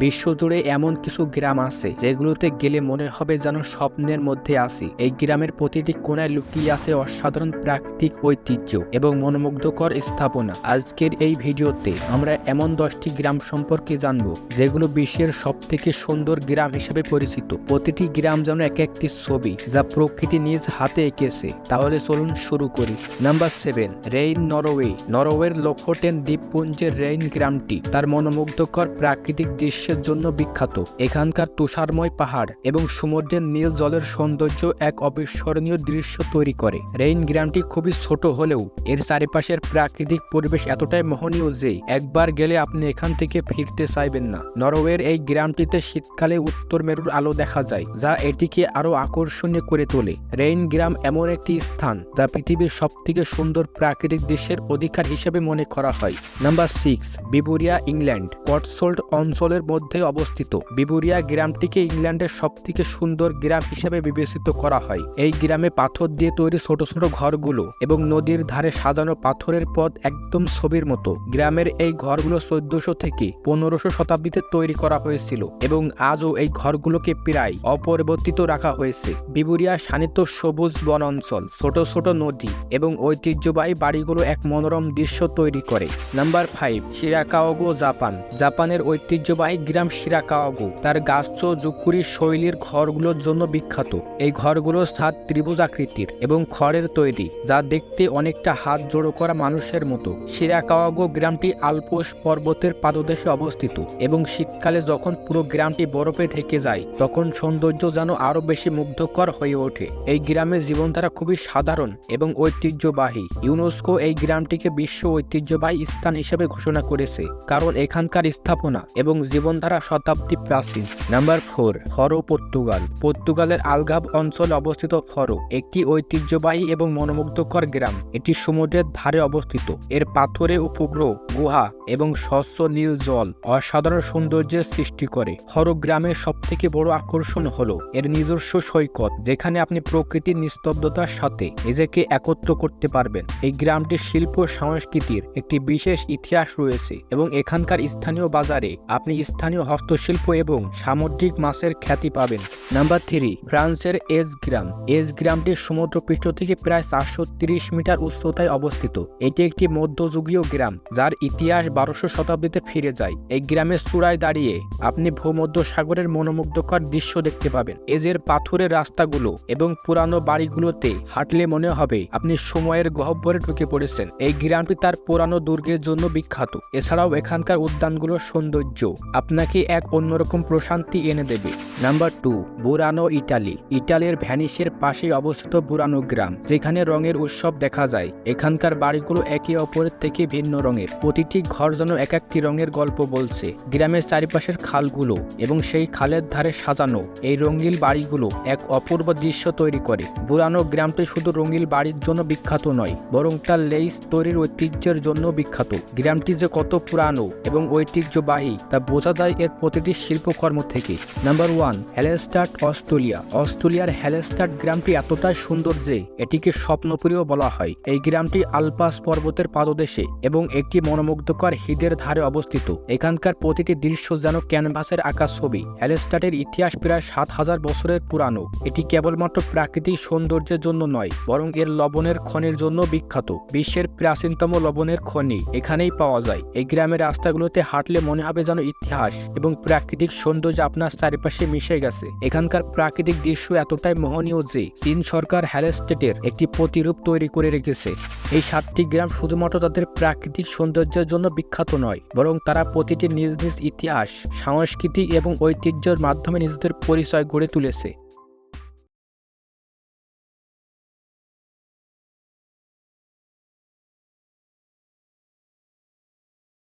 বিশ্বজুড়ে এমন কিছু গ্রাম আছে যেগুলোতে গেলে মনে হবে যেন স্বপ্নের মধ্যে আসি এই গ্রামের প্রতিটি কোনায় লুকিয়ে আছে অসাধারণ প্রাকৃতিক ঐতিহ্য এবং মনোমুগ্ধকর স্থাপনা। আজকের এই ভিডিওতে আমরা এমন দশটি গ্রাম সম্পর্কে জানব, যেগুলো বিশ্বের সব থেকে সুন্দর গ্রাম হিসেবে পরিচিত। প্রতিটি গ্রাম যেন এক একটি ছবি যা প্রকৃতি নিজ হাতে এঁকেছে। তাহলে চলুন শুরু করি। Number seven, Reine Norway. নরওয়ের লোফোটেন দ্বীপপুঞ্জের রেইন গ্রামটি। তার মনোমুগ্ধকর প্রাকৃতিক দৃশ্যের জন্য বিখ্যাত। এখানকার তুষারময় পাহাড় এবং সমুদ্রের নীল জলের সৌন্দর্য এক অবিস্মরণীয় দৃশ্য তৈরি করে। রেইন গ্রামটি খুবই ছোট হলেও এর চারিপাশের প্রাকৃতিক পরিবেশ এতটাই মোহনীয় যে একবার গেলে আপনি এখান থেকে ফিরতে চাইবেন না। নরওয়ের এই গ্রামটিতে শীতকালে উত্তর মেরুর আলো দেখা যায়, যা এটিকে আরও আকর্ষণীয় করে তোলে। রেইন গ্রাম এমন একটি স্থান, যা পৃথিবীর সব থেকে সুন্দর প্রাকৃতিক দৃশ্যের অধিকার হিসেবে মনে করা হয়। Number six, Bibury, England. Cotswold অঞ্চলের মধ্যে অবস্থিত। বিবুরিয়া গ্রামটিকে ইংল্যান্ডের সবথেকে সুন্দর গ্রাম হিসেবে বিবেচিত করা হয়। এই গ্রামে পাথর দিয়ে তৈরি ছোট ছোট ঘরগুলো এবং নদীর ধারে সাজানো পাথরের পথ একদম ছবির মতো। গ্রামের এই ঘরগুলো চোদ্দশো থেকে পনেরোশো শতাব্দীতে তৈরি করা হয়েছিল এবং আজও এই ঘরগুলোকে প্রায় অপরিবর্তিত রাখা হয়েছে। বিবুরিয়া শানিত সবুজ বন অঞ্চল, ছোট ছোট নদী এবং ঐতিহ্যবাহী বাড়িগুলো এক মনোরম দৃশ্য তৈরি করে। Number five, Shirakawago, Japan. জাপানের ঐতিহ্যবাহী গ্রাম শিরাকাওগো তার গাছ জুকুরি শৈলীর ঘরগুলোর জন্য বিখ্যাত। এই ঘরগুলোর ছাদ ত্রিভুজ আকৃতির এবং খড়ের তৈরি, যা দেখতে অনেকটা হাত জোড়ো করা মানুষের মতো। শিরাকাওয়াগো গ্রামটি আলপোস পর্বতের পাদদেশে অবস্থিত এবং শীতকালে যখন পুরো গ্রামটি বরফে ঢেকে যায়, তখন সৌন্দর্য যেন আরও বেশি মুগ্ধকর হয়ে ওঠে। এই গ্রামের জীবনধারা খুবই সাধারণ এবং ঐতিহ্যবাহী। ইউনেস্কো এই গ্রামটিকে বিশ্ব ঐতিহ্যবাহী স্থান হিসেবে ঘোষণা করেছে, কারণ এখানকার স্থাপনা এবং জীবনধারা শতাব্দী প্রাচীন। Number four Faro, Portugal. পর্তুগালের আলগাব অঞ্চলে অবস্থিত ফরো, একটি ঐতিহ্যবাহী এবং মনোমুগ্ধকর গ্রাম। এটি সমুদ্রের ধারে অবস্থিত। এর পাথরে উপগ্রহ, গুহা এবং স্বচ্ছ নীল জল অসাধারণ সৌন্দর্যের সৃষ্টি করে। ফরো গ্রামের সবথেকে বড় আকর্ষণ হলো এর নিজস্ব সৈকত, যেখানে আপনি প্রকৃতির নিস্তব্ধতার সাথে নিজেকে একত্র করতে পারবেন। এই গ্রামটির শিল্প সংস্কৃতির একটি বিশেষ ইতিহাস রয়েছে এবং এখানকার স্থানীয় বাজারে আপনি স্থানীয় হস্তশিল্প এবং সামুদ্রিক মাছের খ্যাতি পাবেন। নাম্বার থ্রি, ফ্রান্সের এজ গ্রাম। এজ গ্রামটি সমুদ্রপৃষ্ঠ থেকে প্রায় চারশো মিটার উচ্চতায় অবস্থিত। এটি একটি মধ্যযুগীয় গ্রাম, যার ইতিহাস বারোশো শতাব্দীতে ফিরে যায়। এই গ্রামের চূড়ায় দাঁড়িয়ে আপনি ভূমধ্য সাগরের মনোমুগ্ধকর দৃশ্য দেখতে পাবেন। এজের পাথরের রাস্তাগুলো এবং পুরানো বাড়িগুলোতে হাঁটলে মনে হবে আপনি সময়ের গহ্বরে ঢুকে পড়েছেন। এই গ্রামটি তার পুরানো দুর্গের জন্য বিখ্যাত। এছাড়াও এখানকার উদ্যানগুলোর সৌন্দর্য আপনাকে এক অন্যরকম প্রশান্তি এনে দেবে। Number two, Burano Italy. ইটালির ভ্যানিসের পাশেই অবস্থিত বুরানো গ্রাম, যেখানে রঙের উৎসব দেখা যায়। এখানকার বাড়িগুলো একে অপরের থেকে ভিন্ন রঙের। প্রতিটি ঘর যেন এক একটি রঙের গল্প বলছে। গ্রামের চারিপাশের খালগুলো এবং সেই খালের ধারে সাজানো এই রঙিল বাড়িগুলো এক অপূর্ব দৃশ্য তৈরি করে। বুরানো গ্রামটি শুধু রঙিল বাড়ির জন্য বিখ্যাত নয়, বরং তার লেইস তৈরির ঐতিহ্যের জন্য বিখ্যাত। গ্রামটি যে কত পুরানো এবং ঐতিহ্যবাহী তা বোঝা যায় এর প্রতিটি শিল্পকর্ম থেকে নাম্বার ওয়ান হ্যালেস্টার্ট অস্ট্রেলিয়া। অস্ট্রেলিয়ার হ্যালেস্টার্ট গ্রামটি এতটাই সুন্দর যে এটিকে স্বপ্নপুরীও বলা হয়। এই গ্রামটি আলপাস পর্বতের পাদদেশে এবং একটি মনোমুগ্ধকর হ্রদের ধারে অবস্থিত। এখানকার প্রতিটি দৃশ্য যেন ক্যানভাসের আঁকা ছবি। হ্যালেস্টার্টের ইতিহাস প্রায় সাত হাজার বছরের পুরানো। এটি কেবলমাত্র প্রাকৃতিক সৌন্দর্যের জন্য নয়, বরং এর লবণের খনির জন্য বিখ্যাত। বিশ্বের প্রাচীনতম লবণের খনি এখানেই পাওয়া যায়। এই গ্রামের রাস্তাগুলোতে হাঁটলে মনে হবে যেন ইতিহাস। এবং প্রাকৃতিক সৌন্দর্য আপনার চারিপাশে মিশে গেছে। এখানকার প্রাকৃতিক দৃশ্য এতটাই মোহনীয় যে চীন সরকার হ্যালেস্টেটের একটি প্রতিরূপ তৈরি করে রেখেছে। এই সাতটি গ্রাম শুধুমাত্র তাদের প্রাকৃতিক সৌন্দর্যের জন্য বিখ্যাত নয়, বরং তারা প্রতিটি নিজ নিজ ইতিহাস, সংস্কৃতি এবং ঐতিহ্যের মাধ্যমে নিজেদের পরিচয় গড়ে তুলেছে।